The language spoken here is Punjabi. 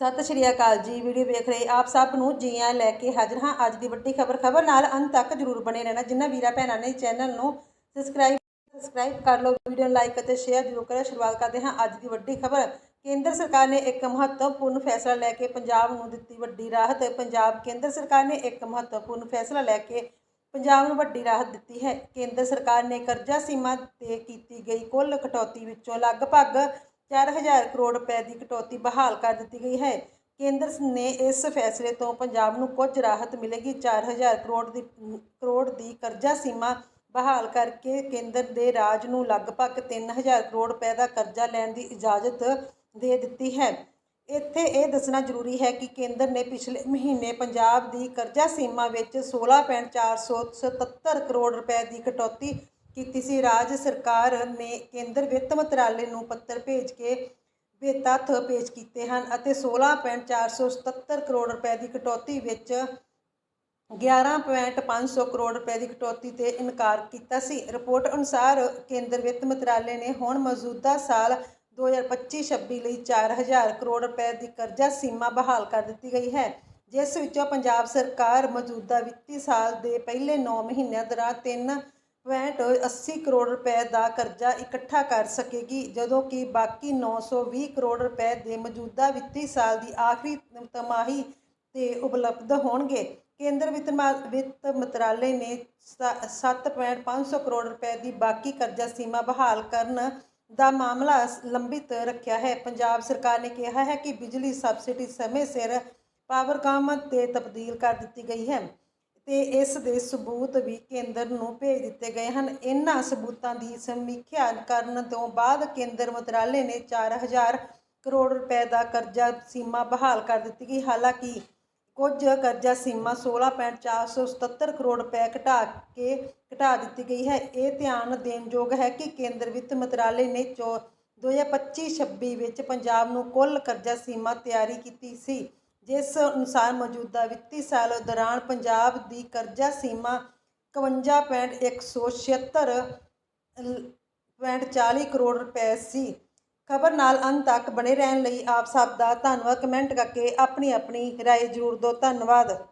ਸਤਿ ਸ਼੍ਰੀ ਅਕਾਲ ਜੀ। ਵੀਡੀਓ ਵੇਖ ਰਹੇ ਆਪ ਸਭ ਨੂੰ ਜੀ ਆਇਆਂ ਲੈ ਕੇ ਹਾਜ਼ਰ ਹਾਂ। ਅੱਜ ਦੀ ਵੱਡੀ ਖਬਰ ਖਬਰ ਨਾਲ ਅੰਤ ਤੱਕ ਜਰੂਰ ਬਣੇ ਰਹਿਣਾ। ਜਿਨ੍ਹਾਂ ਵੀਰਾਂ ਭੈਣਾਂ ਨੇ ਚੈਨਲ ਨੂੰ ਸਬਸਕ੍ਰਾਈਬ ਸਬਸਕ੍ਰਾਈਬ ਕਰ ਲਓ, ਵੀਡੀਓ ਨੂੰ ਲਾਈਕ ਅਤੇ ਸ਼ੇਅਰ ਜ਼ਰੂਰ ਕਰਿਓ। ਸ਼ੁਰੂਆਤ ਕਰਦੇ ਹਾਂ ਅੱਜ ਦੀ ਵੱਡੀ ਖਬਰ। ਕੇਂਦਰ ਸਰਕਾਰ ਨੇ ਇੱਕ ਮਹੱਤਵਪੂਰਨ ਫੈਸਲਾ ਲੈ ਕੇ ਪੰਜਾਬ ਨੂੰ ਦਿੱਤੀ ਵੱਡੀ ਰਾਹਤ। ਪੰਜਾਬ ਕੇਂਦਰ ਸਰਕਾਰ ਨੇ ਇੱਕ ਮਹੱਤਵਪੂਰਨ ਫੈਸਲਾ ਲੈ ਕੇ ਪੰਜਾਬ ਨੂੰ ਵੱਡੀ ਰਾਹਤ ਦਿੱਤੀ ਹੈ। ਕੇਂਦਰ ਸਰਕਾਰ ਨੇ ਕਰਜ਼ਾ ਸੀਮਾ ਤੇ ਕੀਤੀ ਗਈ ਕੁੱਲ ਕਟੌਤੀ ਵਿੱਚੋਂ ਲਗਭਗ 4000 ਕਰੋੜ ਰੁਪਏ ਦੀ ਕਟੌਤੀ ਬਹਾਲ ਕਰ ਦਿੱਤੀ ਗਈ ਹੈ। ਕੇਂਦਰ ਨੇ ਇਸ ਫੈਸਲੇ ਤੋਂ ਪੰਜਾਬ ਨੂੰ ਕੁਝ ਰਾਹਤ ਮਿਲੇਗੀ। 4000 ਕਰੋੜ ਦੀ ਕਰੋੜ ਦੀ ਕਰਜ਼ਾ ਸੀਮਾ ਬਹਾਲ ਕਰਕੇ ਕੇਂਦਰ ਦੇ ਰਾਜ ਨੂੰ ਲਗਭਗ 3000 ਕਰੋੜ ਰੁਪਏ ਦਾ ਕਰਜ਼ਾ ਲੈਣ ਦੀ ਇਜਾਜ਼ਤ ਦੇ ਦਿੱਤੀ ਹੈ। ਇੱਥੇ ਇਹ ਦੱਸਣਾ ਜ਼ਰੂਰੀ ਹੈ ਕਿ ਕੇਂਦਰ ਨੇ ਪਿਛਲੇ ਮਹੀਨੇ ਪੰਜਾਬ ਦੀ ਕਰਜ਼ਾ ਸੀਮਾ ਵਿੱਚ 16.477 ਕਰੋੜ ਰੁਪਏ ਦੀ ਕਟੌਤੀ ਕੀਤੀ ਸੀ। ਰਾਜ ਸਰਕਾਰ ਨੇ ਕੇਂਦਰ ਵਿੱਤ ਮੰਤਰਾਲੇ ਨੂੰ ਪੱਤਰ ਭੇਜ ਕੇ ਵੀ ਤੱਥ ਪੇਸ਼ ਕੀਤੇ ਹਨ ਅਤੇ 16.477 ਕਰੋੜ ਰੁਪਏ ਦੀ ਕਟੌਤੀ ਵਿੱਚ 11.500 ਕਰੋੜ ਰੁਪਏ ਦੀ ਕਟੌਤੀ ਤੇ ਇਨਕਾਰ ਕੀਤਾ ਸੀ। ਰਿਪੋਰਟ ਅਨੁਸਾਰ ਕੇਂਦਰ ਵਿੱਤ ਮੰਤਰਾਲੇ ਨੇ ਹੁਣ ਮੌਜੂਦਾ ਸਾਲ 2025-26 ਲਈ 4000 ਕਰੋੜ ਰੁਪਏ ਦੀ ਕਰਜ਼ਾ ਸੀਮਾ ਬਹਾਲ ਕਰ ਦਿੱਤੀ ਗਈ ਹੈ, ਜਿਸ ਵਿੱਚੋਂ ਪੰਜਾਬ ਸਰਕਾਰ ਮੌਜੂਦਾ ਵਿੱਤੀ ਸਾਲ ਦੇ ਪਹਿਲੇ 9 ਮਹੀਨਿਆਂ ਦੌਰਾਨ 3.80 ਕਰੋੜ ਰੁਪਏ ਦਾ ਕਰਜ਼ਾ ਇਕੱਠਾ ਕਰ ਸਕੇਗੀ, ਜਦੋਂ ਕਿ ਬਾਕੀ 920 ਕਰੋੜ ਰੁਪਏ ਦੇ ਮੌਜੂਦਾ ਵਿੱਤੀ ਸਾਲ ਦੀ ਆਖਰੀ ਤਿਮਾਹੀ ਤੇ ਉਪਲਬਧ ਹੋਣਗੇ। ਕੇਂਦਰ ਵਿੱਤ ਮਾ- ਵਿੱਤ ਮੰਤਰਾਲੇ ਨੇ 7.500 ਕਰੋੜ ਰੁਪਏ ਦੀ ਬਾਕੀ ਕਰਜ਼ਾ ਸੀਮਾ ਬਹਾਲ ਕਰਨ ਦਾ ਮਾਮਲਾ ਲੰਬਿਤ ਰੱਖਿਆ ਹੈ। ਪੰਜਾਬ ਸਰਕਾਰ ਨੇ ਕਿਹਾ ਹੈ ਕਿ ਬਿਜਲੀ ਸਬਸਿਡੀ ਸਮੇਂ ਸਿਰ ਪਾਵਰਕਾਮ ਤੇ ਤਬਦੀਲ ਕਰ ਦਿੱਤੀ ਗਈ ਹੈ। ਤੇ ਇਸ ਦੇ ਸਬੂਤ ਵੀ ਕੇਂਦਰ ਨੂੰ ਭੇਜ ਦਿੱਤੇ ਗਏ ਹਨ। ਇਹਨਾਂ ਸਬੂਤਾਂ ਦੀ ਸਮੀਖਿਆ ਕਰਨ ਤੋਂ ਬਾਅਦ ਕੇਂਦਰ ਮੰਤਰਾਲੇ ਨੇ 4000 ਕਰੋੜ ਰੁਪਏ ਦਾ ਕਰਜ਼ਾ ਸੀਮਾ ਬਹਾਲ ਕਰ ਦਿੱਤੀ ਗਈ। ਹਾਲਾਂਕਿ ਕੁਝ ਕਰਜ਼ਾ ਸੀਮਾ 16.477 ਕਰੋੜ ਰੁਪਏ ਘਟਾ ਕੇ ਘਟਾ ਦਿੱਤੀ ਗਈ ਹੈ। ਇਹ ਧਿਆਨ ਦੇਣਯੋਗ ਹੈ ਕਿ ਕੇਂਦਰ ਵਿੱਤ ਮੰਤਰਾਲੇ ਨੇ 2025-26 ਵਿੱਚ ਪੰਜਾਬ ਨੂੰ ਕੁੱਲ ਕਰਜ਼ਾ ਸੀਮਾ ਤਿਆਰੀ ਕੀਤੀ ਸੀ। ਜਿਸ ਅਨੁਸਾਰ ਮੌਜੂਦਾ ਵਿੱਤੀ ਸਾਲ ਦੌਰਾਨ ਪੰਜਾਬ ਦੀ ਕਰਜ਼ਾ ਸੀਮਾ 51.176.40 ਕਰੋੜ ਰੁਪਏ ਸੀ। ਖਬਰ ਨਾਲ ਅੰਤ ਤੱਕ ਬਣੇ ਰਹਿਣ ਲਈ ਆਪ ਸਭ ਦਾ ਧੰਨਵਾਦ। ਕਮੈਂਟ ਕਰਕੇ ਆਪਣੀ ਆਪਣੀ ਰਾਏ ਜ਼ਰੂਰ ਦਿਓ। ਧੰਨਵਾਦ।